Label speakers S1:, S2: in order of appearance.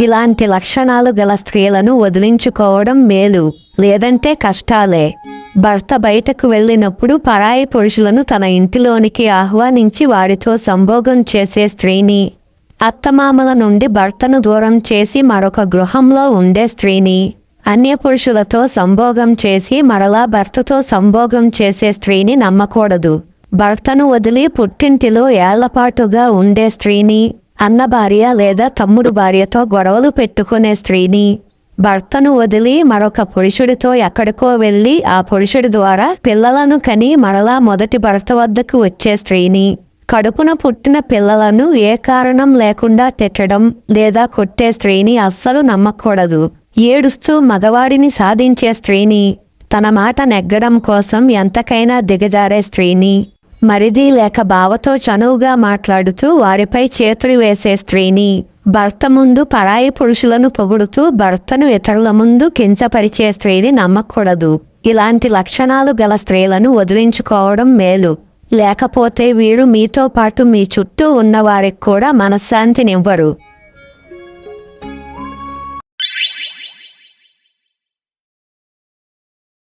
S1: ఇలాంటి లక్షణాలు గల స్త్రీలను వదిలించుకోవడం మేలు లేదంటే కష్టాలే. భర్త బయటకు వెళ్ళినప్పుడు పరాయి పురుషులను తన ఇంటిలోనికి ఆహ్వానించి వారితో సంభోగం చేసే స్త్రీని అత్తమామల నుండి భర్తను దూరం చేసి మరొక గృహంలో ఉండే స్త్రీని అన్య పురుషులతో సంభోగం చేసి మరలా భర్తతో సంభోగం చేసే స్త్రీని నమ్మకూడదు. భర్తను వదిలి పుట్టింటిలో ఏళ్ళపాటుగా ఉండే స్త్రీని అన్న భార్య లేదా తమ్ముడు భార్యతో గొడవలు పెట్టుకునే స్త్రీని భర్తను వదిలి మరొక పురుషుడితో ఎక్కడికో వెళ్ళి ఆ పురుషుడి ద్వారా పిల్లలను కని మరలా మొదటి భర్త వద్దకు వచ్చే స్త్రీని. కడుపున పుట్టిన పిల్లలను ఏ కారణం లేకుండా తిట్టడం లేదా కొట్టే స్త్రీని అస్సలు నమ్మకూడదు. ఏడుస్తూ మగవాడిని సాధించే స్త్రీని తన మాట నెగ్గడం కోసం ఎంతకైనా దిగజారే స్త్రీని. మరిది లేక బావతో చనువుగా మాట్లాడుతూ వారిపై చేతులు వేసే స్త్రీని భర్త ముందు పరాయి పురుషులను పొగుడుతూ భర్తను ఇతరుల ముందు కించపరిచే స్త్రీని నమ్మకూడదు. ఇలాంటి లక్షణాలు గల స్త్రీలను వదిలించుకోవడం మేలు. లేకపోతే వీరు మీతో పాటు మీ చుట్టూ ఉన్న వారికి కూడా మనశ్శాంతినివ్వరు.